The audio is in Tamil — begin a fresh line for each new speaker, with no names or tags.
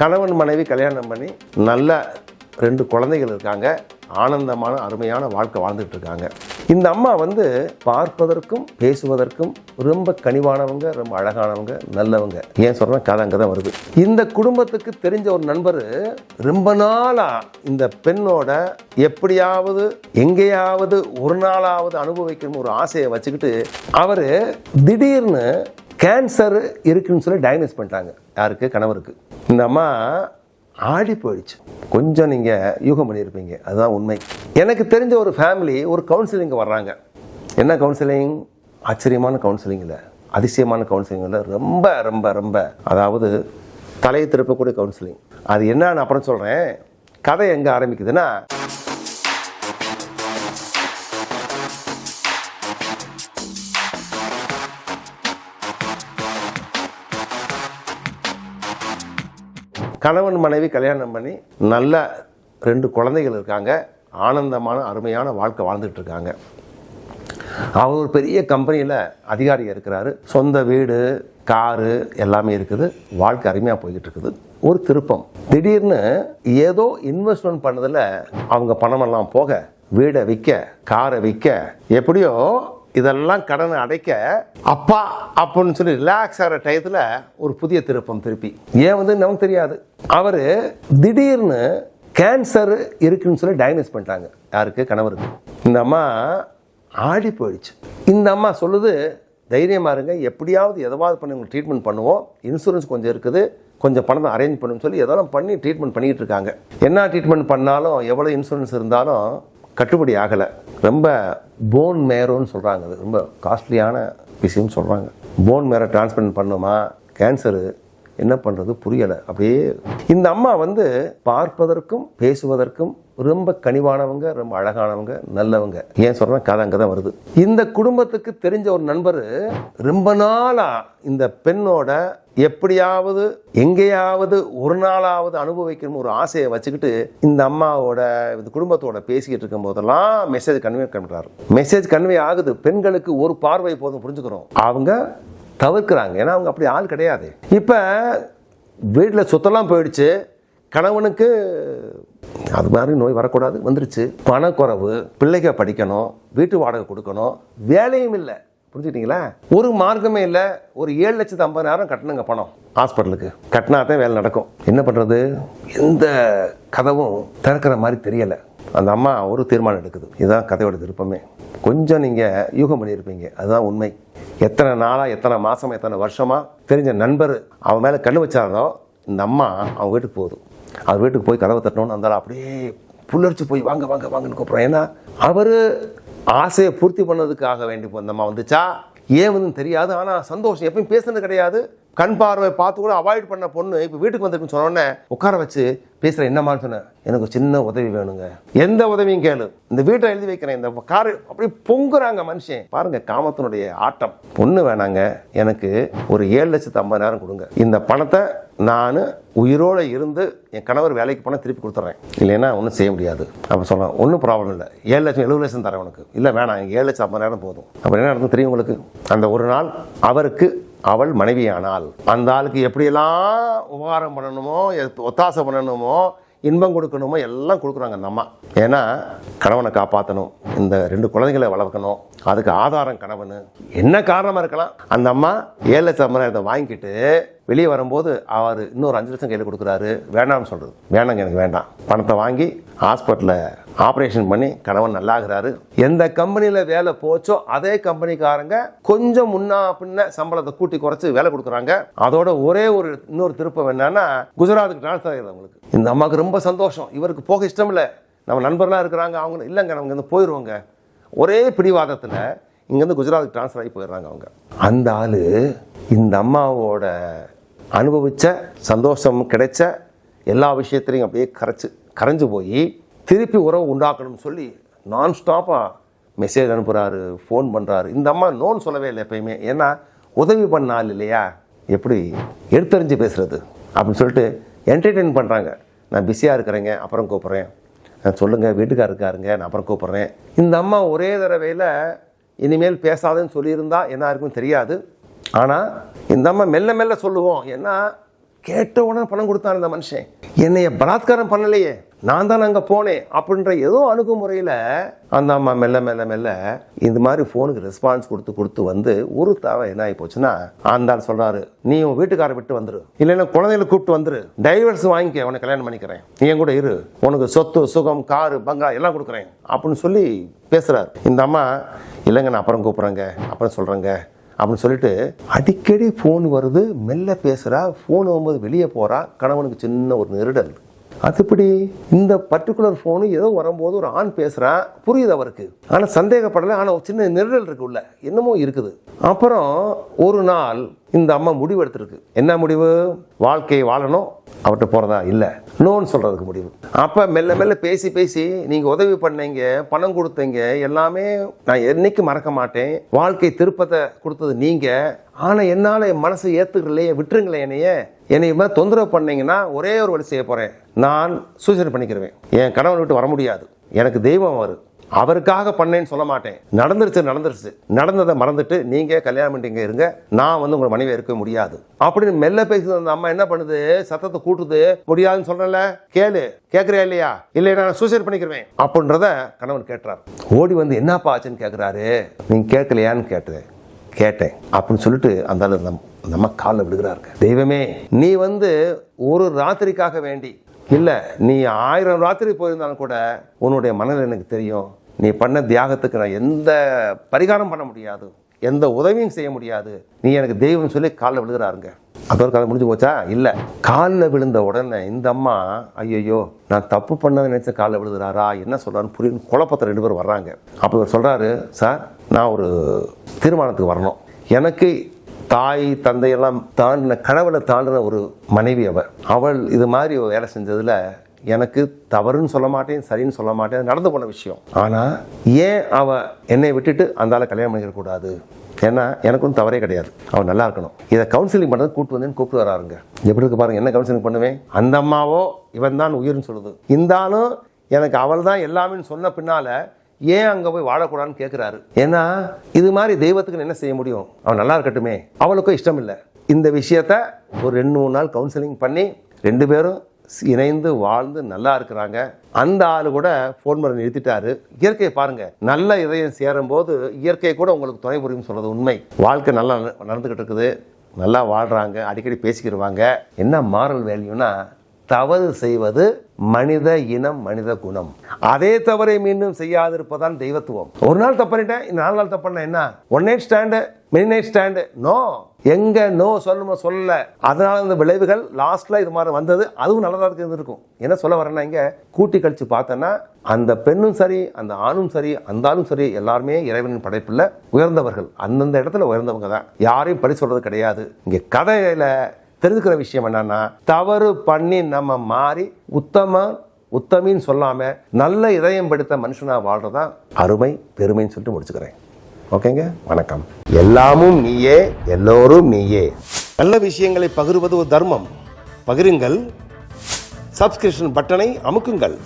கணவன் மனைவி கல்யாணம் பண்ணி நல்ல ரெண்டு குழந்தைகள் இருக்காங்க. ஆனந்தமான அருமையான வாழ்க்கை வாழ்ந்துட்டு இருக்காங்க. இந்த அம்மா வந்து பார்ப்பதற்கும் பேசுவதற்கும் ரொம்ப கனிவானவங்க ரொம்ப அழகானவங்க நல்லவங்க. ஏன் சொல்றேன் கதை அங்கே தான் வருது. இந்த குடும்பத்துக்கு தெரிஞ்ச ஒரு நண்பர் ரொம்ப நாளா இந்த பெண்ணோட எப்படியாவது எங்கேயாவது ஒரு நாளாவது அனுபவிக்கணும் ஒரு ஆசையை வச்சுக்கிட்டு அவர் திடீர்னு கேன்சர் இருக்குன்னு சொல்லி டயக்னோஸ் பண்ணிட்டாங்க. யாருக்கு? கணவருக்கு. இந்த அம்மா ஆடி போயிடுச்சு. கொஞ்சம் நீங்கள் யூகம் பண்ணியிருப்பீங்க. அதுதான் உண்மை. எனக்கு தெரிஞ்ச ஒரு ஃபேமிலி ஒரு கவுன்சிலிங் வர்றாங்க. என்ன கவுன்சிலிங் ஆச்சரியமான கவுன்சிலிங் இல்லை. அதிசயமான கவுன்சிலிங் இல்லை. ரொம்ப ரொம்ப ரொம்ப. அதாவது தலையை திருப்பக்கூடிய கவுன்சிலிங் அது என்னன்னு அப்புறம் சொல்கிறேன் கதை எங்கே ஆரம்பிக்குதுன்னா கணவன் மனைவி கல்யாணம் பண்ணி நல்ல ரெண்டு குழந்தைகள் இருக்காங்க. ஆனந்தமான அருமையான வாழ்க்கை வாழ்ந்துட்டு இருக்காங்க. அவர் ஒரு பெரிய கம்பெனியில் அதிகாரி இருக்கிறாரு. சொந்த வீடு காரு எல்லாமே இருக்குது. வாழ்க்கை அருமையாக போய்கிட்டு இருக்குது. ஒரு திருப்பம். திடீர்னு ஏதோ இன்வெஸ்ட்மெண்ட் பண்ணதில் அவங்க பணமெல்லாம் போக வீடை விற்க காரை விற்க எப்படியோ இதெல்லாம் கடனை அடைக்க அப்பா அப்படின்னு சொல்லி ரிலாக்ஸ் ஆகிற டயத்தில் ஒரு புதிய திருப்பம் திருப்பி. ஏன் வந்து நமக்கு தெரியாது? அவர் திடீர்னு கேன்சர் இருக்குன்னு சொல்லி டயக்னோஸ் பண்ணிட்டாங்க. யாருக்கு? கணவருக்கு. இந்த அம்மா ஆடி போயிடுச்சு. இந்த அம்மா சொல்லுது தைரியமாக இருங்க. எப்படியாவது எதாவது பண்ணி உங்களுக்கு ட்ரீட்மெண்ட் பண்ணுவோம். இன்சூரன்ஸ் கொஞ்சம் இருக்குது. கொஞ்சம் பணத்தை அரேஞ்ச் பண்ணுன்னு சொல்லி எதெல்லாம் பண்ணி ட்ரீட்மெண்ட் பண்ணிக்கிட்டு இருக்காங்க. என்ன ட்ரீட்மெண்ட் பண்ணாலும் எவ்வளோ இன்சூரன்ஸ் இருந்தாலும் கட்டுப்படி ஆகலை. ரொம்ப போன் மேரோன்னு சொல்கிறாங்க அது ரொம்ப காஸ்ட்லியான விஷயம்னு சொல்கிறாங்க போன் மேரோ டிரான்ஸ்பிளண்ட் பண்ணுமா? கேன்சரு என்ன பண்ணுறது புரியலை. அப்படியே இந்த அம்மா வந்து பார்ப்பதற்கும் பேசுவதற்கும் ரொம்ப கனிவானவங்க ரொம்ப அழகானவங்க நல்லவங்க. ஏன் சொல்கிறேன் கதை அங்கே தான் வருது. இந்த குடும்பத்துக்கு தெரிஞ்ச ஒரு நண்பர் ரொம்ப நாளா இந்த பெண்ணோட எப்படியாவது எங்கேயாவது ஒரு நாளாவது அனுபவிக்கணும் ஒரு ஆசையை வச்சுக்கிட்டு இந்த அம்மாவோட இந்த குடும்பத்தோட பேசிக்கிட்டு இருக்கும் போதெல்லாம் மெசேஜ் கன்வே பண்ணுறாரு மெசேஜ் கன்வே ஆகுது. பெண்களுக்கு ஒரு பார்வை போதும் புரிஞ்சுக்கிறோம். அவங்க தவிர்க்கிறாங்க. ஏன்னா அவங்க அப்படி ஆள் கிடையாது. இப்போ வீட்டில் சொத்தெல்லாம் போயிடுச்சு. கணவனுக்கு அது மாதிரி நோய் வரக்கூடாது வந்துருச்சு. பணக்குறவு பிள்ளைக படிக்கணும் வீட்டு வாடகை கொடுக்கணும் வேலையும் இல்லை. புரிஞ்சுக்கிட்டீங்களா? ஒரு மார்க்கமே இல்லை. ஒரு ஏழு லட்சத்து ஐம்பதாயிரம் கட்டணுங்க பணம் ஹாஸ்பிட்டலுக்கு. கட்டினா தான் வேலை நடக்கும். என்ன பண்ணுறது எந்த கதவும் திறக்கிற மாதிரி தெரியலை. அந்த அம்மா ஒரு தீர்மானம் எடுக்குது. இதுதான் கதையோட திருப்பமே கொஞ்சம் நீங்கள் யூகம் பண்ணியிருப்பீங்க. அதுதான் உண்மை. எத்தனை நாளாக எத்தனை மாதம் எத்தனை வருஷமாக தெரிஞ்ச நண்பர் அவன் மேலே கண்ணு வச்சாரோ இந்த அம்மா அவன் வீட்டுக்கு போதும். அவர் வீட்டுக்கு போய் கதவை தட்டணும்னு அந்த அப்படியே புல்லரிச்சு போய் வாங்க வாங்க வாங்கன்னு கூப்பிட்றோம் ஏன்னா அவர் ஆசையை பூர்த்தி பண்ணதுக்காக வேண்டி இப்போ அம்மா வந்துச்சா? ஏன் வந்து தெரியாது. ஆனால் சந்தோஷம் எப்பயும் பேசுனது கிடையாது. கண் பார்வை பார்த்து கூட அவாய்ட் பண்ண பொண்ணு இப்போ வீட்டுக்கு வந்திருக்குன்னு சொன்னோடனே உட்கார வச்சு பேசுகிற என்னமான்னு சொன்னேன். எனக்கு ஒரு சின்ன உதவி வேணுங்க. எந்த உதவியும் கேளு. இந்த வீட்டை எழுதி வைக்கிறேன். இந்த காரு அப்படியே பொங்குறாங்க மனுஷன். பாருங்க காமத்தினுடைய ஆட்டம். பொண்ணு வேணாங்க. எனக்கு ஒரு ஏழு லட்சத்து ஐம்பதாயிரம் கொடுங்க. இந்த பணத்தை நான் உயிரோடு இருந்து என் கணவர் வேலைக்கு போனால் திருப்பி கொடுத்துட்றேன் இல்லைன்னா ஒன்றும் செய்ய முடியாது. அப்போ சொல்கிறேன் ஒன்றும் ப்ராப்ளம் இல்லை. ஏழு லட்சம் எழுபது லட்சம் தரேன் உனக்கு. இல்லை வேணாம். ஏழு லட்சம் ஐம்பதாயிரம் போதும். அப்போ என்ன நடந்து தெரியும் உங்களுக்கு? அந்த ஒரு நாள் அவருக்கு அவள் மனைவியானாள் அந்த ஆளுக்கு எப்படியெல்லாம் உபகாரம் பண்ணணுமோ ஒத்தாசை பண்ணணுமோ இன்பம் கொடுக்கணுமோ எல்லாம் கொடுக்குறாங்க அந்த அம்மா. ஏன்னா கணவனை காப்பாற்றணும் இந்த ரெண்டு குழந்தைகளை வளர்க்கணும். அதுக்கு ஆதாரம் கணவன். என்ன காரணமாக இருக்கலாம்? அந்த அம்மா ஏழு லட்சம் ஐம்பதாயிரத்தை வாங்கிட்டு வெளியே வரும்போது அவர் இன்னொரு அஞ்சு லட்சம் கையில் கொடுக்குறாரு. வேணாம்னு சொல்கிறது வேணாங்க எனக்கு வேண்டாம். பணத்தை வாங்கி ஹாஸ்பிட்டலில் ஆப்ரேஷன் பண்ணி கணவன் நல்லாகிறாரு. எந்த கம்பெனியில் வேலை போச்சோ அதே கம்பெனிக்காரங்க கொஞ்சம் முன்னா பின்ன சம்பளத்தை கூட்டி குறைச்சி வேலை கொடுக்குறாங்க. அதோட ஒரே ஒரு இன்னொரு திருப்பம் என்னன்னா குஜராத்துக்கு ட்ரான்ஸ்ஃபர் ஆகிடுது அவங்களுக்கு. இந்த அம்மாவுக்கு ரொம்ப சந்தோஷம். இவருக்கு போக இஷ்டம் இல்லை. நம்ம நண்பர்லாம் இருக்கிறாங்க அவங்க இல்லைங்க அவங்க இருந்து போயிடுவாங்க ஒரே பிடிவாதத்தில் இங்கேருந்து குஜராத்துக்கு ட்ரான்ஸ்ஃபர் ஆகி போயிடுறாங்க அவங்க. அந்த ஆள் இந்த அம்மாவோட அனுபவித்த சந்தோஷம் கிடைச்ச எல்லா விஷயத்திலையும் அப்படியே கரைச்சி கரைஞ்சு போய் திருப்பி உறவு உண்டாக்கணும்னு சொல்லி நான் ஸ்டாப்பாக மெசேஜ் அனுப்புகிறாரு ஃபோன் பண்ணுறாரு இந்த அம்மா நோன் சொல்லவே இல்லை எப்பயுமே. ஏன்னா உதவி பண்ண ஆள் இல்லையா? எப்படி? எடுத்தறிஞ்சு பேசுகிறது அப்படின்னு சொல்லிட்டு என்டர்டெயின் பண்ணுறாங்க நான் பிஸியாக இருக்கிறேங்க அப்புறம் கூப்பிட்றேன். சொல்லுங்கள் வீட்டுக்கார் இருக்காருங்க நான் அப்புறம் கூப்பிட்றேன். இந்த அம்மா ஒரே தடவையில் இனிமேல் பேசாதுன்னு சொல்லியிருந்தா என்ன இருக்குன்னு தெரியாது. ஆனால் இந்த அம்மா மெல்ல மெல்ல சொல்லுவோம் ஏன்னா கேட்ட உடனே பணம் கொடுத்தான் அந்த மனுஷன். என்னைய பலாத்காரம் பண்ணலையே நான் தான் அங்கே போனேன் அப்படின்ற ஏதோ அணுகுமுறையில் அந்த அம்மா மெல்ல மெல்ல மெல்ல இந்த மாதிரி ஃபோனுக்கு ரெஸ்பான்ஸ் கொடுத்து கொடுத்து வந்து ஒரு தவ என்ன ஆகி போச்சுன்னா அந்த ஆள் நீ உன் வீட்டுக்காரை விட்டு வந்துரு. இல்லைன்னா குழந்தைகளை கூப்பிட்டு வந்துரு. டைவர்ஸ் வாங்கிக்க உனக்கு கல்யாணம் பண்ணிக்கிறேன். நீ என் கூட இரு. உனக்கு சொத்து சுகம் காரு பங்களா எல்லாம் கொடுக்குறேன். அப்படின்னு சொல்லி பேசுகிறார் இந்த அம்மா இல்லைங்க நான் அப்புறம் கூப்பிட்றேங்க. அப்புறம் சொல்கிறேங்க அப்படின்னு சொல்லிட்டு அடிக்கடி ஃபோன் வருது மெல்ல பேசுகிறா ஃபோன் வரும்போது வெளியே போகிறா கணவனுக்கு சின்ன ஒரு நெருடல். அதுபடி இந்த பர்டிகுலர் ஃபோனு ஏதோ வரும்போது ஒரு ஆண் பேசுகிறான் புரியுது அவருக்கு. ஆனால் சந்தேகப்படலை ஆனால் ஒரு சின்ன நெருடல் இருக்கு உள்ள. என்னமோ இருக்குது. அப்புறம் ஒரு நாள் இந்த அம்மா முடிவு எடுத்திருக்கு என்ன முடிவு? வாழ்க்கையை வாழணும். அவர்கிட்ட போகிறதா இல்லை. நோன்னு சொல்கிறதுக்கு முடிவு. அப்போ மெல்ல மெல்ல பேசி பேசி நீங்கள் உதவி பண்ணீங்க பணம் கொடுத்தீங்க எல்லாமே நான் என்றைக்கு மறக்க மாட்டேன். வாழ்க்கை திருப்பத்தை கொடுத்தது நீங்கள் ஆனால் என்னால் என் மனசை ஏற்றுக்கலையே விட்டுருங்களேன் என்னையே. என்னை மாதிரி தொந்தரவு பண்ணீங்கன்னா ஒரே ஒரு வழி செய்ய போகிறேன் நான் சூசைட் பண்ணிக்கிருவேன். என் கணவன் விட்டு வர முடியாது. எனக்கு தெய்வம் வரும் அவருக்காக பண்ணேன்னு சொல்ல மாட்டேன். நடந்துருச்சு நடந்துருச்சு. நடந்ததை மறந்துட்டு நீங்கள் கல்யாணம் பண்ணிங்க இருங்க. நான் வந்து உங்களை மனைவி இருக்க முடியாது. அப்படின்னு மெல்ல பேசுது அந்த அம்மா என்ன பண்ணுது? சத்தத்தை கூட்டுது. முடியாதுன்னு சொல்றல கேளு. கேட்குறியா இல்லையா? இல்லை நான் சூசைட் பண்ணிக்கிறேன் அப்படின்றத கணவன் கேட்டுறாரு. ஓடி வந்து என்னப்பா ஆச்சுன்னு கேட்குறாரு நீங்கள் கேட்கலையான்னு கேட்டேன். கேட்டேன். அப்படின்னு சொல்லிட்டு அந்த நம் நம்ம காலில் விடுகிறாருங்க தெய்வமே நீ வந்து ஒரு ராத்திரிக்காக வேண்டி இல்லை நீ ஆயிரம் ராத்திரி போயிருந்தாலும் கூட உன்னுடைய மனதில் எனக்கு தெரியும். நீ பண்ண தியாகத்துக்கு நான் எந்த பரிகாரம் பண்ண முடியாது. எந்த உதவியும் செய்ய முடியாது. நீ எனக்கு தெய்வம் சொல்லி காலில் விழுகிறாருங்க. அப்புறம் கதை முடிஞ்சு போச்சா? இல்லை. காலில் விழுந்த உடனே இந்த அம்மா ஐயோ நான் தப்பு பண்ணதை நினச்ச காலில் விழுகிறாரா? என்ன சொல்கிறான்னு புரியும் குழப்பத்தில் ரெண்டு பேரும் வர்றாங்க. அப்போ இவர் சொல்கிறாரு சார் நான் ஒரு தீர்மானத்துக்கு வரணும். எனக்கு தாய் தந்தையெல்லாம் தாண்டின கனவுல தாண்டின ஒரு மனைவி அவள் அவள் இது மாதிரி வேலை செஞ்சதில் எனக்கு தவறுன்னு சொல்ல மாட்டேன் சரின்னு சொல்ல மாட்டேன். நடந்து போன விஷயம். ஆனால் ஏன் அவள் என்னை விட்டுட்டு அந்தால கல்யாணம் பண்ணிக்கக்கூடாது ஏன்னா எனக்கும் தவறே கிடையாது. அவன் நல்லா இருக்கணும். இதை கவுன்சிலிங் பண்ணுறது கூப்பிட்டு வந்து கூப்பிட்டு வராருங்க. எப்படி இருக்கு பாருங்க என்ன கவுன்சிலிங் பண்ணுவேன்? அந்த அம்மாவோ இவன் தான் உயிர்னு சொல்லுது. இருந்தாலும் எனக்கு அவள் தான் எல்லாமேன்னு சொன்ன பின்னால ஏன் அங்கே போய் வாழக்கூடாதுன்னு கேட்குறாரு ஏன்னா இது மாதிரி தெய்வத்துக்கு என்ன செய்ய முடியும்? அவன் நல்லா இருக்கட்டுமே. அவளுக்கும் இஷ்டம் இல்லை இந்த விஷயத்த ஒரு ரெண்டு மூணு நாள் கவுன்சிலிங் பண்ணி ரெண்டு பேரும் இணைந்து வாழ்ந்து நல்லா இருக்கிறாங்க. அந்த ஆள் கூட ஃபோன் பண்ணி நிறுத்திட்டாரு. இயற்கையை பாருங்க நல்ல இதயம் சேரும் போது இயற்கை கூட உங்களுக்கு துணை புரியும் சொல்றது உண்மை. வாழ்க்கை நல்லா நடந்துகிட்டு இருக்குது. நல்லா வாழ்றாங்க அடிக்கடி பேசிக்கிடுவாங்க. என்ன மாரல் வேல்யூனா தவறு செய்வது மனித இனம் மனித குணம். அதே தவறை மீண்டும் செய்யாதிருப்பதான் தெய்வத்துவம். ஒரு நாள் தப்பண்ணிட்டேன் இந்த நாலு நாள் தப்பண்ண என்ன? One night stand mini night stand no எங்க நோ சொல்லணுமோ சொல்லல. அதனால இந்த விளைவுகள் லாஸ்ட்ல இது மாதிரி வந்தது. அதுவும் நல்லதாக இருக்கு இருந்திருக்கும். என்ன சொல்ல வரேன்னா இங்க கூட்டி கழிச்சு பார்த்தேன்னா அந்த பெண்ணும் சரி அந்த ஆணும் சரி அந்த ஆளும் சரி எல்லாருமே இறைவனின் படைப்பில் உயர்ந்தவர்கள். அந்தந்த இடத்துல உயர்ந்தவங்க தான். யாரையும் படி சொல்றது கிடையாது. இங்க கதையில தெரிஞ்சுக்கிற விஷயம் என்னன்னா தவறு பண்ணி நம்ம மாறி உத்தம உத்தமின்னு சொல்லாம நல்ல இதயம் படுத்த மனுஷனா வாழ்றதா அருமை பெருமைன்னு சொல்லிட்டு முடிச்சுக்கிறேன். ஓகேங்க? வணக்கம். எல்லாமும் நீயே எல்லோரும் நீயே. நல்ல விஷயங்களை பகிர்வது ஒரு தர்மம். பகிருங்கள். சப்ஸ்கிரிப்ஷன் பட்டனை அமுக்குங்கள்.